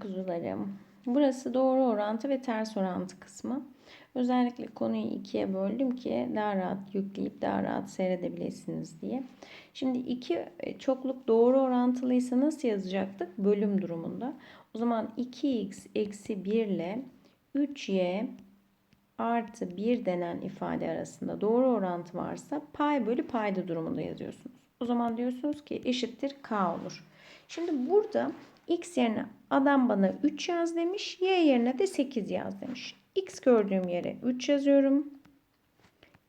kuzularım. Burası doğru orantı ve ters orantı kısmı. Özellikle konuyu ikiye böldüm ki daha rahat yükleyip daha rahat seyredebilirsiniz diye. Şimdi iki e, çokluk doğru orantılıysa nasıl yazacaktık? Bölüm durumunda. O zaman 2x eksi 1 ile 3y artı 1 denen ifade arasında doğru orantı varsa pay bölü payda durumunda yazıyorsunuz. O zaman diyorsunuz ki eşittir k olur. Şimdi burada x yerine adam bana 3 yaz demiş. Y yerine de 8 yaz demiş. X gördüğüm yere 3 yazıyorum.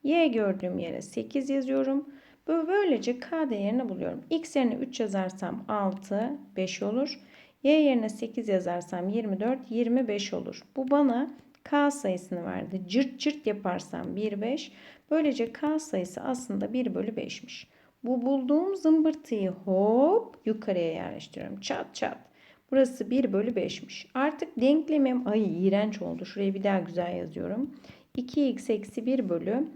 Y gördüğüm yere 8 yazıyorum. Böylece K değerini buluyorum. X yerine 3 yazarsam 6, 5 olur. Y yerine 8 yazarsam 24, 25 olur. Bu bana K sayısını verdi. Cırt cırt yaparsam 1, 5. Böylece K sayısı aslında 1 bölü 5'miş. Bu bulduğum zımbırtıyı hop yukarıya yerleştiriyorum. Çat çat. Burası 1 bölü 5'miş. Artık denklemim ay iğrenç oldu. Şuraya bir daha güzel yazıyorum. 2x eksi 1 bölü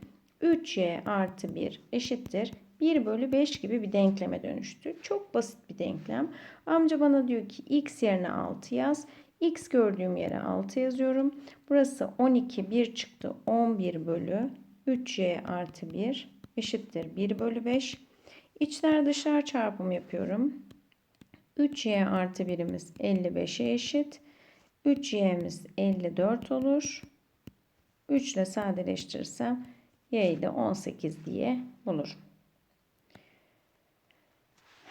3y artı 1 eşittir. 1 bölü 5 gibi bir denkleme dönüştü. Çok basit bir denklem. Amca bana diyor ki x yerine 6 yaz. x gördüğüm yere 6 yazıyorum. Burası 12 1 çıktı. 11 bölü 3y artı 1 eşittir. 1 bölü 5. İçler dışlar çarpımı yapıyorum. 3y artı 1'imiz 55'e eşit. 3y'miz 54 olur. 3 ile sadeleştirirsem y'yi de 18 diye bulurum.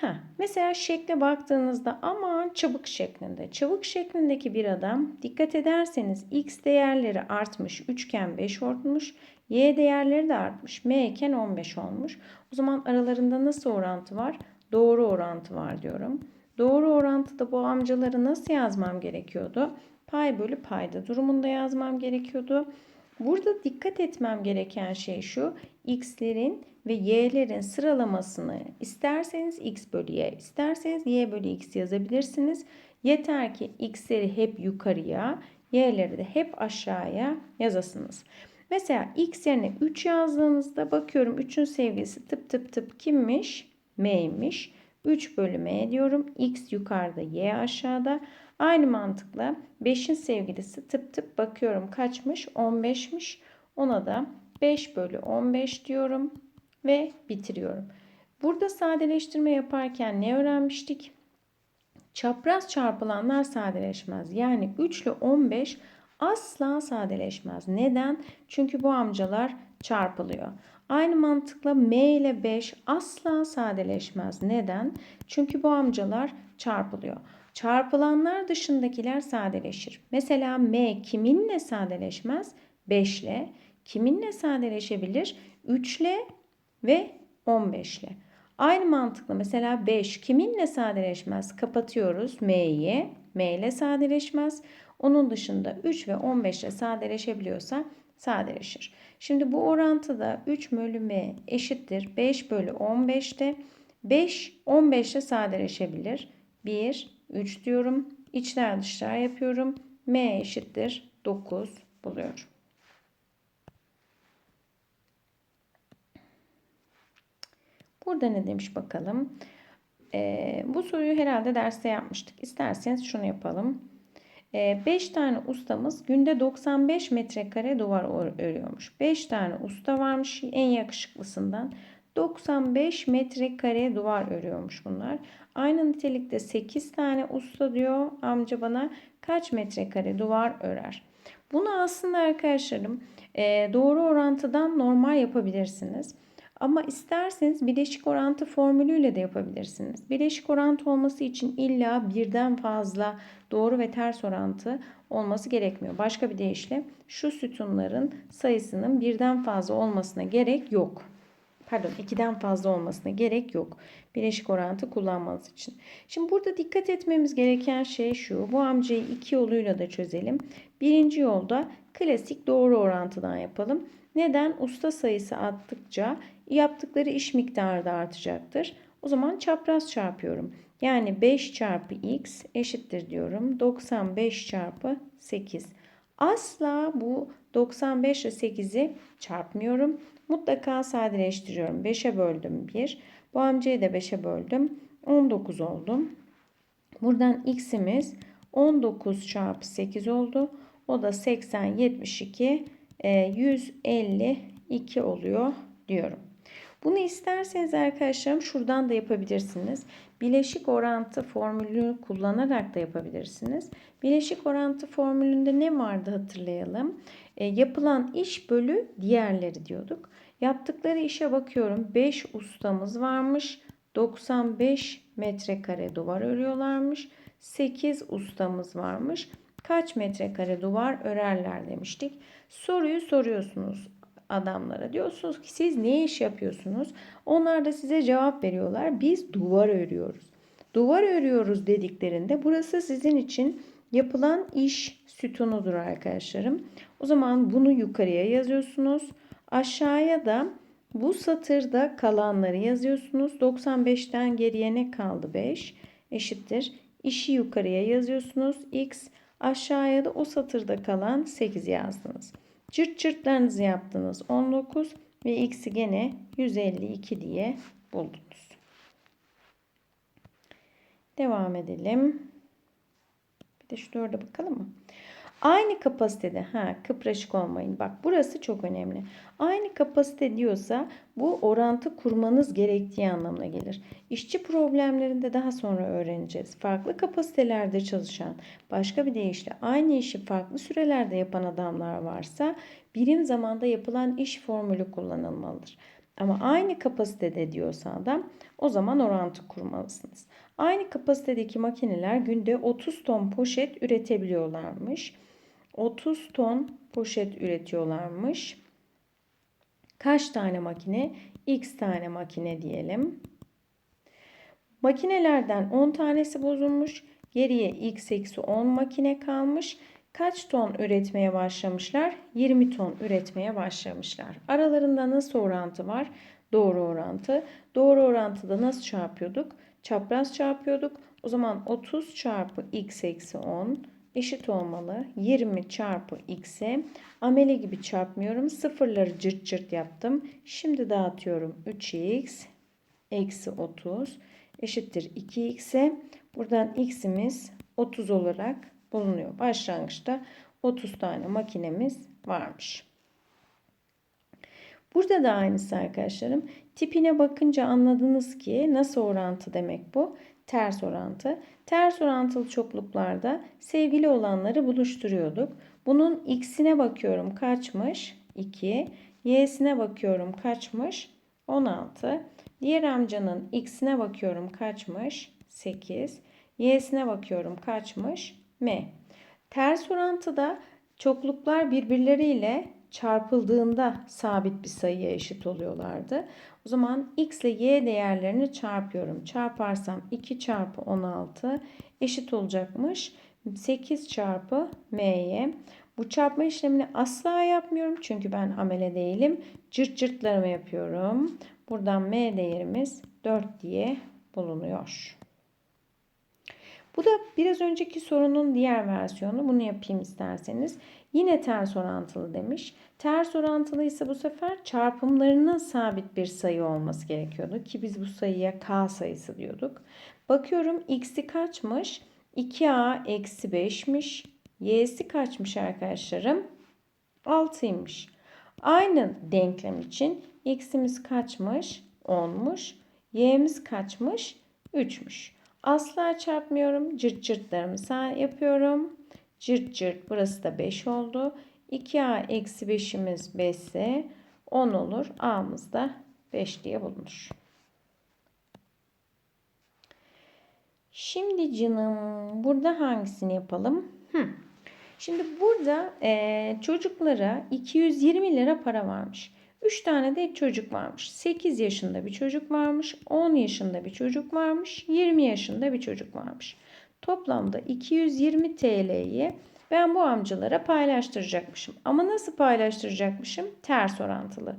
Ha, mesela şekle baktığınızda aman çabuk şeklinde. Çabuk şeklindeki bir adam dikkat ederseniz x değerleri artmış. Üçgen 5 olmuş. Y değerleri de artmış. M iken 15 olmuş. O zaman aralarında nasıl orantı var? Doğru orantı var diyorum. Doğru orantıda bu amcaları nasıl yazmam gerekiyordu? Pay bölü payda durumunda yazmam gerekiyordu. Burada dikkat etmem gereken şey şu. X'lerin ve y'lerin sıralamasını isterseniz x bölü y, isterseniz y bölü x yazabilirsiniz. Yeter ki x'leri hep yukarıya, y'leri de hep aşağıya yazasınız. Mesela x yerine 3 yazdığınızda bakıyorum 3'ün sevgilisi tıp tıp tıp kimmiş? M'ymiş. 3 bölü M diyorum. X yukarıda, Y aşağıda. Aynı mantıkla 5'in sevgilisi tıp tıp bakıyorum kaçmış? 15'miş. Ona da 5 bölü 15 diyorum ve bitiriyorum. Burada sadeleştirme yaparken ne öğrenmiştik? Çapraz çarpılanlar sadeleşmez. Yani 3 ile 15 asla sadeleşmez. Neden? Çünkü bu amcalar çarpılıyor. Aynı mantıkla M ile 5 asla sadeleşmez. Neden? Çünkü bu amcalar çarpılıyor. Çarpılanlar dışındakiler sadeleşir. Mesela M kiminle sadeleşmez? 5 ile. Kiminle sadeleşebilir? 3 ile ve 15 ile. Aynı mantıkla mesela 5 kiminle sadeleşmez? Kapatıyoruz M'yi. M ile sadeleşmez. Onun dışında 3 ve 15 ile sadeleşebiliyorsa sadeleşir. Şimdi bu orantıda 3 bölü m eşittir 5 bölü 15'te 5 15 ile sadeleşebilir. 1 3 diyorum. İçler dışlar yapıyorum. m eşittir 9 buluyorum. Burada ne demiş bakalım. Ee, bu soruyu herhalde derste yapmıştık. İsterseniz şunu yapalım. 5 ee, tane ustamız günde 95 metrekare duvar örüyormuş. 5 tane usta varmış en yakışıklısından. 95 metrekare duvar örüyormuş bunlar. Aynı nitelikte 8 tane usta diyor amca bana kaç metrekare duvar örer. Bunu aslında arkadaşlarım e, doğru orantıdan normal yapabilirsiniz. Ama isterseniz bileşik orantı formülüyle de yapabilirsiniz. Bileşik orantı olması için illa birden fazla doğru ve ters orantı olması gerekmiyor. Başka bir deyişle şu sütunların sayısının birden fazla olmasına gerek yok. Pardon ikiden fazla olmasına gerek yok. Bileşik orantı kullanmanız için. Şimdi burada dikkat etmemiz gereken şey şu. Bu amcayı iki yoluyla da çözelim. Birinci yolda klasik doğru orantıdan yapalım. Neden? Usta sayısı arttıkça yaptıkları iş miktarı da artacaktır. O zaman çapraz çarpıyorum. Yani 5 çarpı x eşittir diyorum. 95 çarpı 8. Asla bu 95 ile 8'i çarpmıyorum. Mutlaka sadeleştiriyorum. 5'e böldüm 1. Bu amcayı da 5'e böldüm. 19 oldum. Buradan x'imiz 19 çarpı 8 oldu. O da 80, 72, e, 152 oluyor diyorum. Bunu isterseniz arkadaşlarım şuradan da yapabilirsiniz. Bileşik orantı formülünü kullanarak da yapabilirsiniz. Bileşik orantı formülünde ne vardı hatırlayalım. E, yapılan iş bölü diğerleri diyorduk. Yaptıkları işe bakıyorum. 5 ustamız varmış. 95 metrekare duvar örüyorlarmış. 8 ustamız varmış. Kaç metrekare duvar örerler demiştik. Soruyu soruyorsunuz adamlara. Diyorsunuz ki siz ne iş yapıyorsunuz? Onlar da size cevap veriyorlar. Biz duvar örüyoruz. Duvar örüyoruz dediklerinde burası sizin için yapılan iş sütunudur arkadaşlarım. O zaman bunu yukarıya yazıyorsunuz. Aşağıya da bu satırda kalanları yazıyorsunuz. 95'ten geriye ne kaldı? 5 eşittir. İşi yukarıya yazıyorsunuz. X aşağıya da o satırda kalan 8 yazdınız. Cırt cırtlarınızı yaptınız. 19 ve x'i gene 152 diye buldunuz. Devam edelim. Bir de şu dörde bakalım mı? Aynı kapasitede, ha kıpraşık olmayın. Bak burası çok önemli. Aynı kapasite diyorsa bu orantı kurmanız gerektiği anlamına gelir. İşçi problemlerinde daha sonra öğreneceğiz. Farklı kapasitelerde çalışan, başka bir deyişle aynı işi farklı sürelerde yapan adamlar varsa birim zamanda yapılan iş formülü kullanılmalıdır. Ama aynı kapasitede diyorsa adam o zaman orantı kurmalısınız. Aynı kapasitedeki makineler günde 30 ton poşet üretebiliyorlarmış. 30 ton poşet üretiyorlarmış. Kaç tane makine? X tane makine diyelim. Makinelerden 10 tanesi bozulmuş. Geriye x eksi 10 makine kalmış. Kaç ton üretmeye başlamışlar? 20 ton üretmeye başlamışlar. Aralarında nasıl orantı var? Doğru orantı. Doğru orantıda nasıl çarpıyorduk? Çapraz çarpıyorduk. O zaman 30 çarpı x eksi 10 eşit olmalı. 20 çarpı x'e amele gibi çarpmıyorum. Sıfırları cırt cırt yaptım. Şimdi dağıtıyorum. 3x eksi 30 eşittir 2x'e. Buradan x'imiz 30 olarak bulunuyor. Başlangıçta 30 tane makinemiz varmış. Burada da aynısı arkadaşlarım. Tipine bakınca anladınız ki nasıl orantı demek bu? Ters orantı. Ters orantılı çokluklarda sevgili olanları buluşturuyorduk. Bunun x'ine bakıyorum kaçmış? 2. Y'sine bakıyorum kaçmış? 16. Diğer amcanın x'ine bakıyorum kaçmış? 8. Y'sine bakıyorum kaçmış? M. Ters orantıda çokluklar birbirleriyle çarpıldığında sabit bir sayıya eşit oluyorlardı. O zaman x ile y değerlerini çarpıyorum. Çarparsam 2 çarpı 16 eşit olacakmış. 8 çarpı m'ye. Bu çarpma işlemini asla yapmıyorum. Çünkü ben amele değilim. Cırt cırtlarımı yapıyorum. Buradan m değerimiz 4 diye bulunuyor. Bu da biraz önceki sorunun diğer versiyonu. Bunu yapayım isterseniz. Yine ters orantılı demiş. Ters orantılı ise bu sefer çarpımlarının sabit bir sayı olması gerekiyordu. Ki biz bu sayıya k sayısı diyorduk. Bakıyorum x'i kaçmış? 2a eksi 5'miş. Y'si kaçmış arkadaşlarım? 6'ymış. Aynı denklem için x'imiz kaçmış? 10'muş. Y'miz kaçmış? 3'müş. Asla çarpmıyorum. Cırt cırtlarımı yapıyorum. Cırt cırt burası da 5 oldu. 2a eksi 5'imiz 5 ise 10 olur. a'mız da 5 diye bulunur. Şimdi canım burada hangisini yapalım? Hı. Şimdi burada e, çocuklara 220 lira para varmış. 3 tane de çocuk varmış. 8 yaşında bir çocuk varmış. 10 yaşında bir çocuk varmış. 20 yaşında bir çocuk varmış. Toplamda 220 TL'yi ben bu amcalara paylaştıracakmışım. Ama nasıl paylaştıracakmışım? Ters orantılı.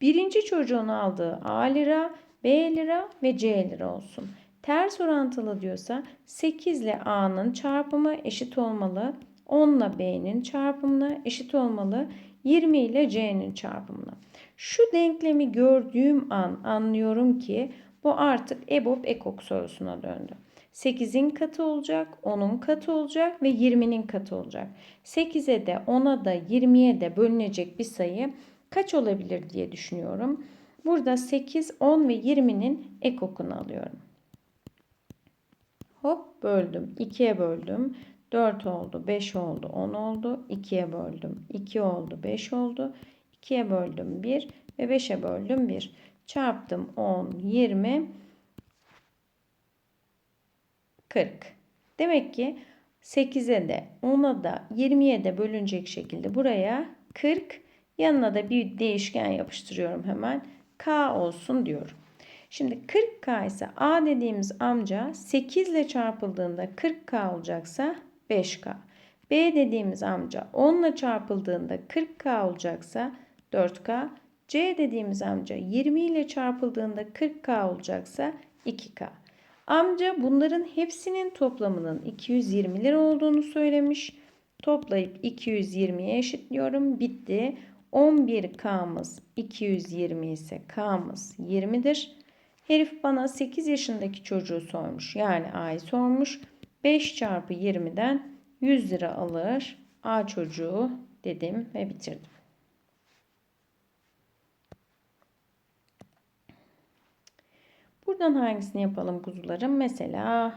Birinci çocuğun aldığı A lira, B lira ve C lira olsun. Ters orantılı diyorsa 8 ile A'nın çarpımı eşit olmalı. 10 ile B'nin çarpımına eşit olmalı. 20 ile C'nin çarpımına. Şu denklemi gördüğüm an anlıyorum ki bu artık EBOB ekok sorusuna döndü. 8'in katı olacak, 10'un katı olacak ve 20'nin katı olacak. 8'e de 10'a da 20'ye de bölünecek bir sayı kaç olabilir diye düşünüyorum. Burada 8, 10 ve 20'nin ekokunu alıyorum. Hop böldüm. 2'ye böldüm. 4 oldu, 5 oldu, 10 oldu. 2'ye böldüm. 2 oldu, 5 oldu. 2'ye böldüm 1 ve 5'e böldüm 1. Çarptım 10, 20, 40. Demek ki 8'e de 10'a da 20'ye de bölünecek şekilde buraya 40 yanına da bir değişken yapıştırıyorum hemen. K olsun diyorum. Şimdi 40K ise A dediğimiz amca 8 ile çarpıldığında 40K olacaksa 5K. B dediğimiz amca 10 ile çarpıldığında 40K olacaksa 4K. C dediğimiz amca 20 ile çarpıldığında 40K olacaksa 2K. Amca bunların hepsinin toplamının 220 lira olduğunu söylemiş. Toplayıp 220'ye eşitliyorum. Bitti. 11K'mız 220 ise K'mız 20'dir. Herif bana 8 yaşındaki çocuğu sormuş. Yani A'yı sormuş. 5 çarpı 20'den 100 lira alır. A çocuğu dedim ve bitirdim. Buradan hangisini yapalım kuzularım? Mesela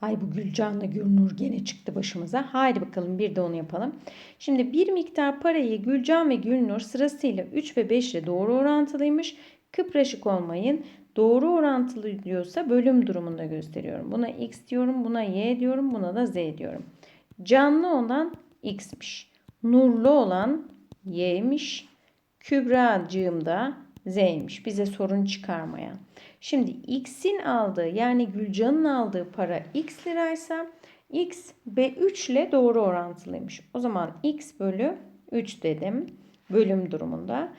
ay bu Gülcan'la Gülnur gene çıktı başımıza. Haydi bakalım bir de onu yapalım. Şimdi bir miktar parayı Gülcan ve Gülnur sırasıyla 3 ve 5 ile doğru orantılıymış. Kıpraşık olmayın. Doğru orantılı diyorsa bölüm durumunda gösteriyorum. Buna x diyorum, buna y diyorum, buna da z diyorum. Canlı olan x'miş. Nurlu olan y'miş. Kübracığım da z'ymiş. Bize sorun çıkarmayan. Şimdi x'in aldığı yani Gülcan'ın aldığı para x liraysa x b3 ile doğru orantılıymış. O zaman x bölü 3 dedim bölüm durumunda.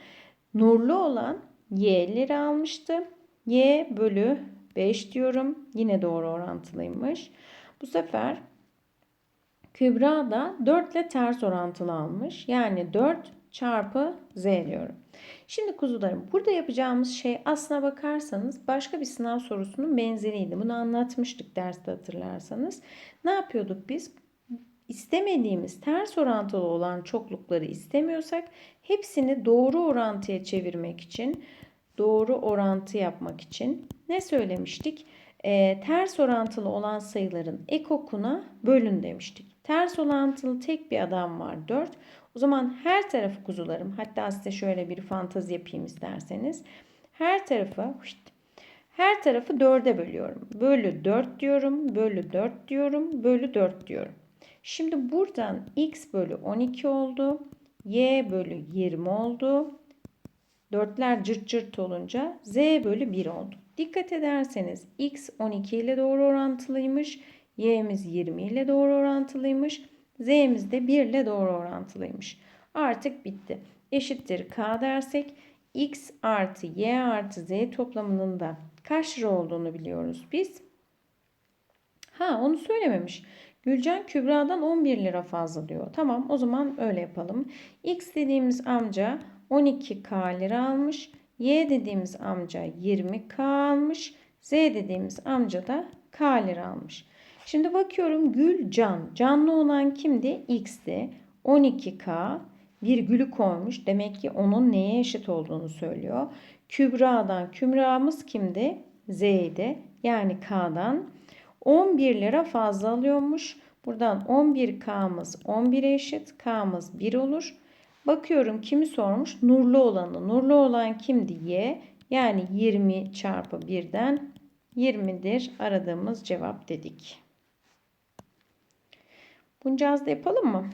Nurlu olan y lira almıştı. y bölü 5 diyorum. Yine doğru orantılıymış. Bu sefer Kübra da 4 ile ters orantılı almış. Yani 4 çarpı z diyorum. Şimdi kuzularım burada yapacağımız şey aslına bakarsanız başka bir sınav sorusunun benzeriydi. Bunu anlatmıştık derste hatırlarsanız. Ne yapıyorduk biz? İstemediğimiz ters orantılı olan çoklukları istemiyorsak hepsini doğru orantıya çevirmek için, doğru orantı yapmak için ne söylemiştik? Ee, ters orantılı olan sayıların ekokuna bölün demiştik. Ters orantılı tek bir adam var 4. O zaman her tarafı kuzularım hatta size şöyle bir fantazi yapayım isterseniz. Her tarafı her tarafı 4'e bölüyorum. Bölü 4 diyorum. Bölü 4 diyorum. Bölü 4 diyorum. Şimdi buradan x bölü 12 oldu. y bölü 20 oldu. Dörtler cırt cırt olunca z bölü 1 oldu. Dikkat ederseniz x 12 ile doğru orantılıymış. y'miz 20 ile doğru orantılıymış. Z'miz de 1 ile doğru orantılıymış. Artık bitti. Eşittir K dersek X artı Y artı Z toplamının da kaç lira olduğunu biliyoruz biz. Ha onu söylememiş. Gülcan Kübra'dan 11 lira fazla diyor. Tamam o zaman öyle yapalım. X dediğimiz amca 12K lira almış. Y dediğimiz amca 20K almış. Z dediğimiz amca da K lira almış. Şimdi bakıyorum Gül Can. Canlı olan kimdi? X'ti. 12K virgülü koymuş. Demek ki onun neye eşit olduğunu söylüyor. Kübra'dan Kümra'mız kimdi? Z'ydi. Yani K'dan 11 lira fazla alıyormuş. Buradan 11K'mız 11'e eşit. K'mız 1 olur. Bakıyorum kimi sormuş? Nurlu olanı. Nurlu olan kimdi? Y. Yani 20 çarpı 1'den 20'dir aradığımız cevap dedik. Buncağız da yapalım mı?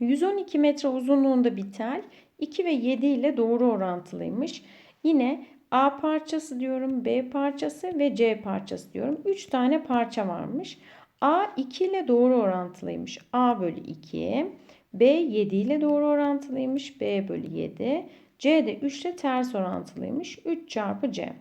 112 metre uzunluğunda bir tel 2 ve 7 ile doğru orantılıymış. Yine A parçası diyorum, B parçası ve C parçası diyorum. 3 tane parça varmış. A 2 ile doğru orantılıymış. A bölü 2. B 7 ile doğru orantılıymış. B bölü 7. C de 3 ile ters orantılıymış. 3 çarpı C.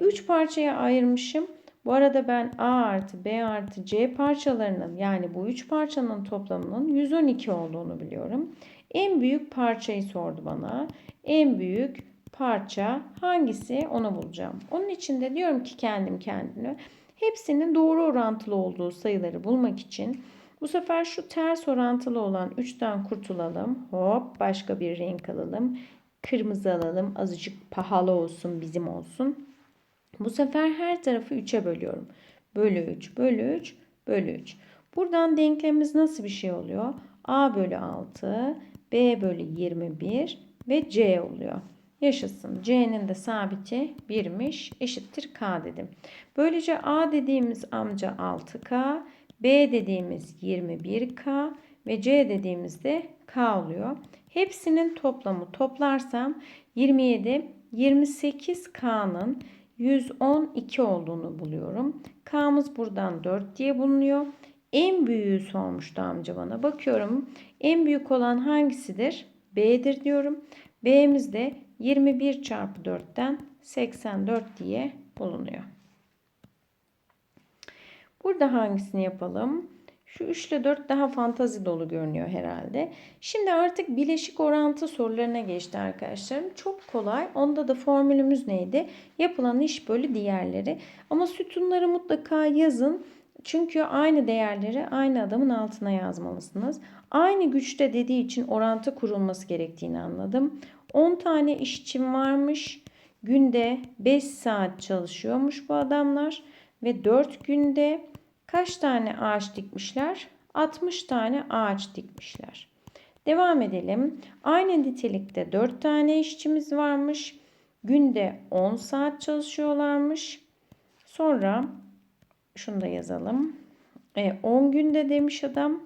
3 e, parçaya ayırmışım. Bu arada ben A artı B artı C parçalarının yani bu üç parçanın toplamının 112 olduğunu biliyorum. En büyük parçayı sordu bana. En büyük parça hangisi onu bulacağım. Onun için de diyorum ki kendim kendine Hepsinin doğru orantılı olduğu sayıları bulmak için bu sefer şu ters orantılı olan 3'ten kurtulalım. Hop başka bir renk alalım. Kırmızı alalım. Azıcık pahalı olsun bizim olsun. Bu sefer her tarafı 3'e bölüyorum. Bölü 3, bölü 3, bölü 3. Buradan denklemimiz nasıl bir şey oluyor? A bölü 6, B bölü 21 ve C oluyor. Yaşasın. C'nin de sabiti 1'miş. Eşittir K dedim. Böylece A dediğimiz amca 6K, B dediğimiz 21K ve C dediğimizde K oluyor. Hepsinin toplamı toplarsam 27, 28K'nın 112 olduğunu buluyorum. K'mız buradan 4 diye bulunuyor. En büyüğü sormuştu amca bana. Bakıyorum en büyük olan hangisidir? B'dir diyorum. B'miz de 21 çarpı 4'ten 84 diye bulunuyor. Burada hangisini yapalım? Şu 3 ile 4 daha fantazi dolu görünüyor herhalde. Şimdi artık bileşik orantı sorularına geçti arkadaşlarım. Çok kolay. Onda da formülümüz neydi? Yapılan iş bölü diğerleri. Ama sütunları mutlaka yazın. Çünkü aynı değerleri aynı adamın altına yazmalısınız. Aynı güçte dediği için orantı kurulması gerektiğini anladım. 10 tane işçim varmış. Günde 5 saat çalışıyormuş bu adamlar. Ve 4 günde kaç tane ağaç dikmişler? 60 tane ağaç dikmişler. Devam edelim. Aynı nitelikte 4 tane işçimiz varmış. Günde 10 saat çalışıyorlarmış. Sonra şunu da yazalım. E, 10 günde demiş adam.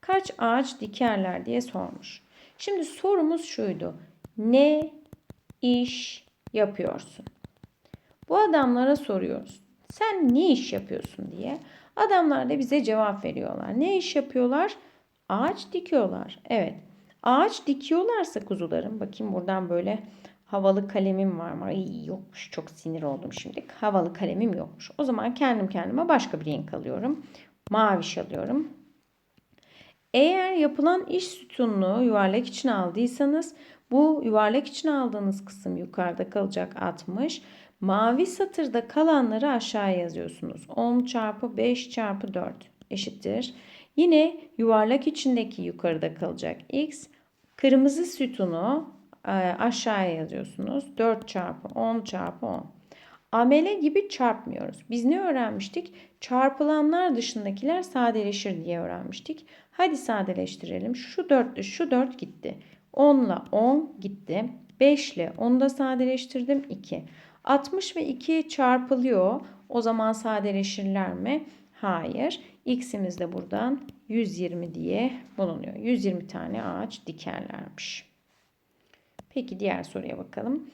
Kaç ağaç dikerler diye sormuş. Şimdi sorumuz şuydu. Ne iş yapıyorsun? Bu adamlara soruyoruz. Sen ne iş yapıyorsun diye. Adamlar da bize cevap veriyorlar. Ne iş yapıyorlar? Ağaç dikiyorlar. Evet. Ağaç dikiyorlarsa kuzularım. Bakayım buradan böyle havalı kalemim var mı? Ay yokmuş. Çok sinir oldum şimdi. Havalı kalemim yokmuş. O zaman kendim kendime başka bir renk alıyorum. Maviş alıyorum. Eğer yapılan iş sütununu yuvarlak için aldıysanız bu yuvarlak için aldığınız kısım yukarıda kalacak 60. Mavi satırda kalanları aşağıya yazıyorsunuz. 10 çarpı 5 çarpı 4 eşittir. Yine yuvarlak içindeki yukarıda kalacak x. Kırmızı sütunu e, aşağıya yazıyorsunuz. 4 çarpı 10 çarpı 10. Amele gibi çarpmıyoruz. Biz ne öğrenmiştik? Çarpılanlar dışındakiler sadeleşir diye öğrenmiştik. Hadi sadeleştirelim. Şu 4 şu 4 gitti. 10 ile 10 gitti. 5 ile 10'u da sadeleştirdim. 2. 60 ve 2 çarpılıyor. O zaman sadeleşirler mi? Hayır. X'imiz de buradan 120 diye bulunuyor. 120 tane ağaç dikerlermiş. Peki diğer soruya bakalım.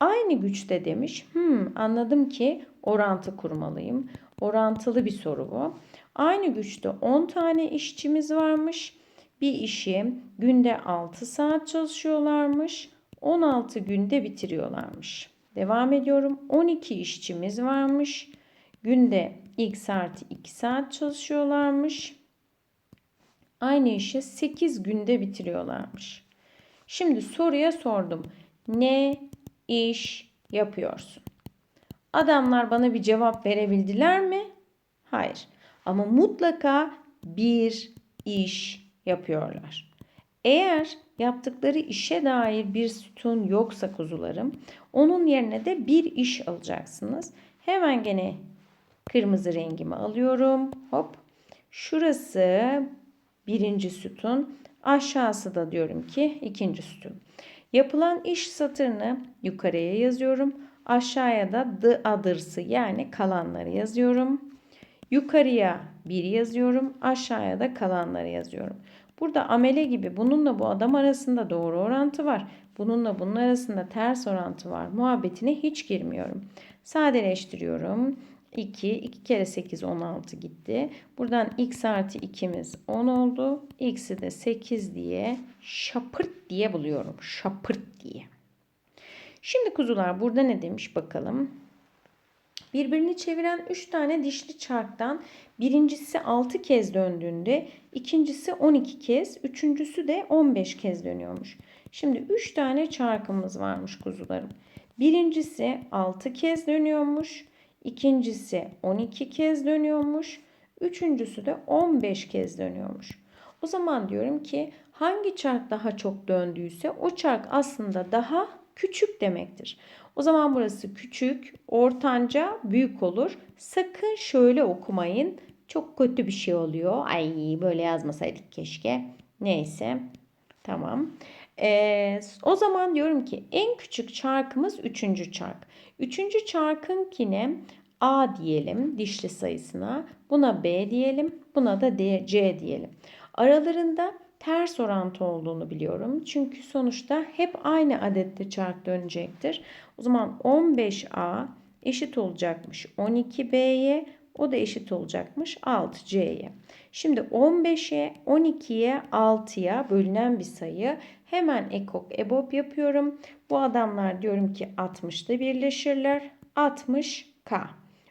Aynı güçte demiş. Hmm, anladım ki orantı kurmalıyım. Orantılı bir soru bu. Aynı güçte 10 tane işçimiz varmış. Bir işi günde 6 saat çalışıyorlarmış. 16 günde bitiriyorlarmış. Devam ediyorum. 12 işçimiz varmış. Günde x artı 2 saat çalışıyorlarmış. Aynı işi 8 günde bitiriyorlarmış. Şimdi soruya sordum. Ne iş yapıyorsun? Adamlar bana bir cevap verebildiler mi? Hayır. Ama mutlaka bir iş yapıyorlar. Eğer yaptıkları işe dair bir sütun yoksa kuzularım, onun yerine de bir iş alacaksınız. Hemen gene kırmızı rengimi alıyorum. Hop. Şurası birinci sütun. Aşağısı da diyorum ki ikinci sütun. Yapılan iş satırını yukarıya yazıyorum. Aşağıya da the others'ı yani kalanları yazıyorum. Yukarıya bir yazıyorum. Aşağıya da kalanları yazıyorum. Burada amele gibi bununla bu adam arasında doğru orantı var. Bununla bunun arasında ters orantı var. Muhabbetine hiç girmiyorum. Sadeleştiriyorum. 2, 2 kere 8 16 gitti. Buradan x artı 2'miz 10 oldu. X'i de 8 diye şapırt diye buluyorum. Şapırt diye. Şimdi kuzular burada ne demiş bakalım. Birbirini çeviren 3 tane dişli çarktan birincisi 6 kez döndüğünde ikincisi 12 kez, üçüncüsü de 15 kez dönüyormuş. Şimdi 3 tane çarkımız varmış kuzularım. Birincisi 6 kez dönüyormuş. İkincisi 12 kez dönüyormuş. Üçüncüsü de 15 kez dönüyormuş. O zaman diyorum ki hangi çark daha çok döndüyse o çark aslında daha küçük demektir. O zaman burası küçük, ortanca, büyük olur. Sakın şöyle okumayın. Çok kötü bir şey oluyor. Ay böyle yazmasaydık keşke. Neyse. Tamam. Ee, o zaman diyorum ki en küçük çarkımız üçüncü çark. Üçüncü çarkınkine A diyelim dişli sayısına. Buna B diyelim. Buna da D, C diyelim. Aralarında ters orantı olduğunu biliyorum. Çünkü sonuçta hep aynı adette çark dönecektir. O zaman 15A eşit olacakmış 12B'ye. O da eşit olacakmış 6C'ye. Şimdi 15'e, 12'ye, 6'ya bölünen bir sayı. Hemen ekok ebop yapıyorum. Bu adamlar diyorum ki 60'da birleşirler. 60K.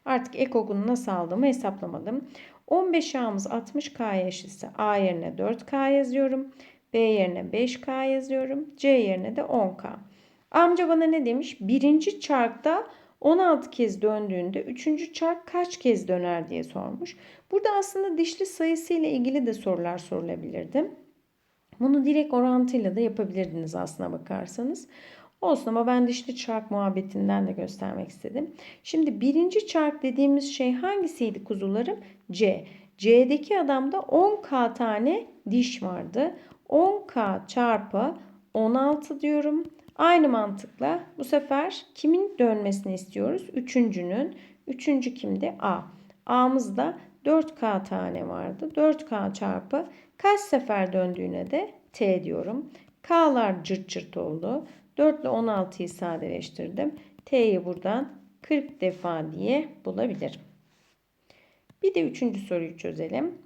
Artık ekokunu nasıl aldığımı hesaplamadım. 15 A'mız 60K'ya eşitse A yerine 4K yazıyorum. B yerine 5K yazıyorum. C yerine de 10K. Amca bana ne demiş? Birinci çarkta 16 kez döndüğünde üçüncü çark kaç kez döner diye sormuş. Burada aslında dişli sayısı ile ilgili de sorular sorulabilirdi. Bunu direkt orantıyla da yapabilirdiniz aslına bakarsanız. Olsun ama ben dişli çark muhabbetinden de göstermek istedim. Şimdi birinci çark dediğimiz şey hangisiydi kuzularım? C. C'deki adamda 10K tane diş vardı. 10K çarpı 16 diyorum. Aynı mantıkla bu sefer kimin dönmesini istiyoruz? Üçüncünün. Üçüncü kimdi? A. A'mızda 4K tane vardı. 4K çarpı kaç sefer döndüğüne de T diyorum. K'lar cırt cırt oldu. 4 ile 16'yı sadeleştirdim. T'yi buradan 40 defa diye bulabilirim. Bir de üçüncü soruyu çözelim.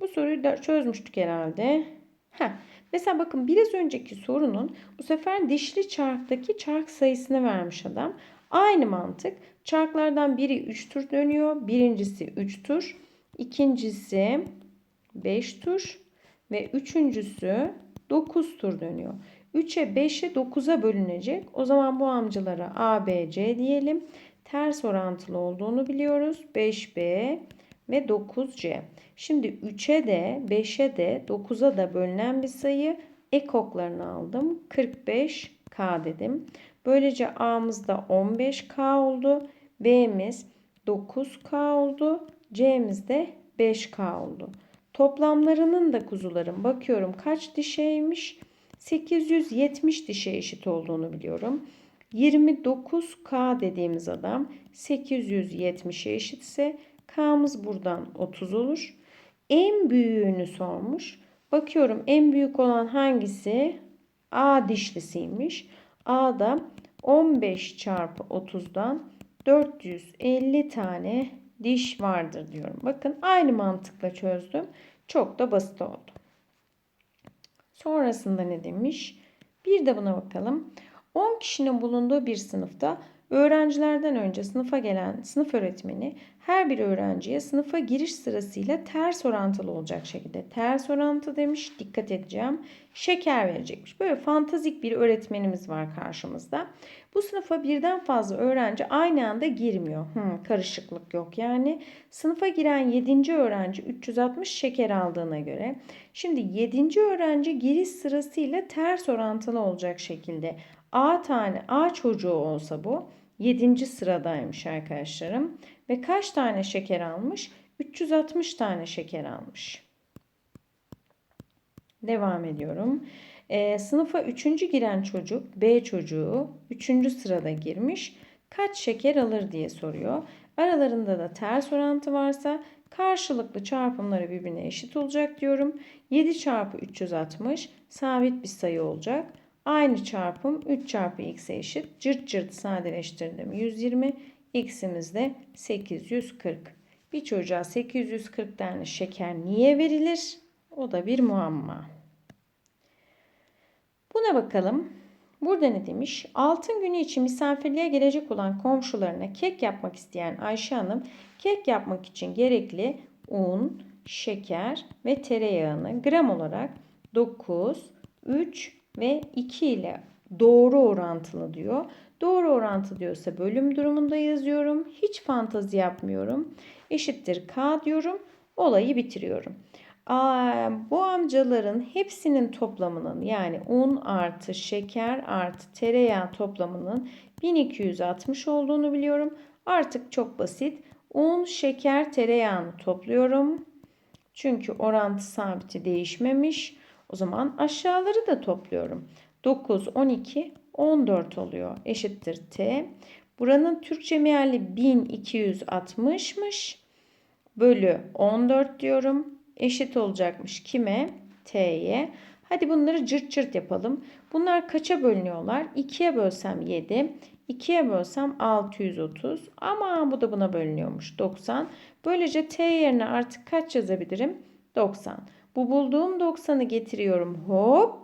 Bu soruyu da çözmüştük herhalde. Heh. Mesela bakın biraz önceki sorunun bu sefer dişli çarktaki çark sayısını vermiş adam. Aynı mantık. Çarklardan biri 3 tur dönüyor. Birincisi 3 tur. ikincisi 5 tur. Ve üçüncüsü 9 tur dönüyor. 3'e 5'e 9'a bölünecek. O zaman bu amcalara A, B, C diyelim. Ters orantılı olduğunu biliyoruz. 5B ve 9C. Şimdi 3'e de 5'e de 9'a da bölünen bir sayı ekoklarını aldım. 45K dedim. Böylece A'mız da 15K oldu. B'miz 9K oldu. C'miz de 5K oldu. Toplamlarının da kuzularım bakıyorum kaç dişeymiş? 870 dişe eşit olduğunu biliyorum. 29K dediğimiz adam 870'e eşitse K'mız buradan 30 olur. En büyüğünü sormuş. Bakıyorum en büyük olan hangisi? A dişlisiymiş. A'da 15 çarpı 30'dan 450 tane diş vardır diyorum. Bakın aynı mantıkla çözdüm. Çok da basit oldu. Sonrasında ne demiş? Bir de buna bakalım. 10 kişinin bulunduğu bir sınıfta öğrencilerden önce sınıfa gelen sınıf öğretmeni her bir öğrenciye sınıfa giriş sırasıyla ters orantılı olacak şekilde ters orantı demiş. Dikkat edeceğim. Şeker verecekmiş. Böyle fantazik bir öğretmenimiz var karşımızda. Bu sınıfa birden fazla öğrenci aynı anda girmiyor. Hmm, karışıklık yok. Yani sınıfa giren 7. öğrenci 360 şeker aldığına göre şimdi 7. öğrenci giriş sırasıyla ters orantılı olacak şekilde A tane A çocuğu olsa bu 7. sıradaymış arkadaşlarım. Ve kaç tane şeker almış? 360 tane şeker almış. Devam ediyorum. E, sınıfa 3. giren çocuk B çocuğu 3. sırada girmiş. Kaç şeker alır diye soruyor. Aralarında da ters orantı varsa karşılıklı çarpımları birbirine eşit olacak diyorum. 7 çarpı 360 sabit bir sayı olacak. Aynı çarpım 3 çarpı x'e eşit. Cırt cırt sadeleştirdim. 120. X'imiz de 840. Bir çocuğa 840 tane şeker niye verilir? O da bir muamma. Buna bakalım. Burada ne demiş? Altın günü için misafirliğe gelecek olan komşularına kek yapmak isteyen Ayşe Hanım kek yapmak için gerekli un, şeker ve tereyağını gram olarak 9, 3 ve 2 ile doğru orantılı diyor. Doğru orantı diyorsa bölüm durumunda yazıyorum. Hiç fantazi yapmıyorum. Eşittir K diyorum. Olayı bitiriyorum. Aa, bu amcaların hepsinin toplamının yani un artı şeker artı tereyağı toplamının 1260 olduğunu biliyorum. Artık çok basit. Un, şeker, tereyağını topluyorum. Çünkü orantı sabiti değişmemiş. O zaman aşağıları da topluyorum. 9, 12, 14 oluyor. Eşittir T. Buranın Türkçe meali 1260'mış. Bölü 14 diyorum. Eşit olacakmış kime? T'ye. Hadi bunları cırt cırt yapalım. Bunlar kaça bölünüyorlar? 2'ye bölsem 7. 2'ye bölsem 630. Ama bu da buna bölünüyormuş. 90. Böylece T yerine artık kaç yazabilirim? 90. Bu bulduğum 90'ı getiriyorum. Hop.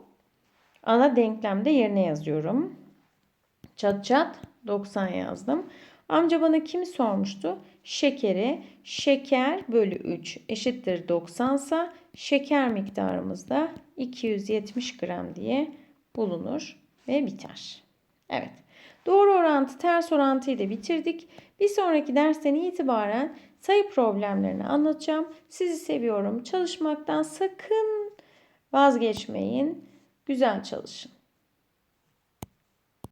Ana denklemde yerine yazıyorum. Çat çat 90 yazdım. Amca bana kimi sormuştu? Şekeri. Şeker bölü 3 eşittir 90 ise şeker miktarımız da 270 gram diye bulunur ve biter. Evet. Doğru orantı, ters orantıyı da bitirdik. Bir sonraki dersten itibaren sayı problemlerini anlatacağım. Sizi seviyorum. Çalışmaktan sakın vazgeçmeyin. Güzel çalışın.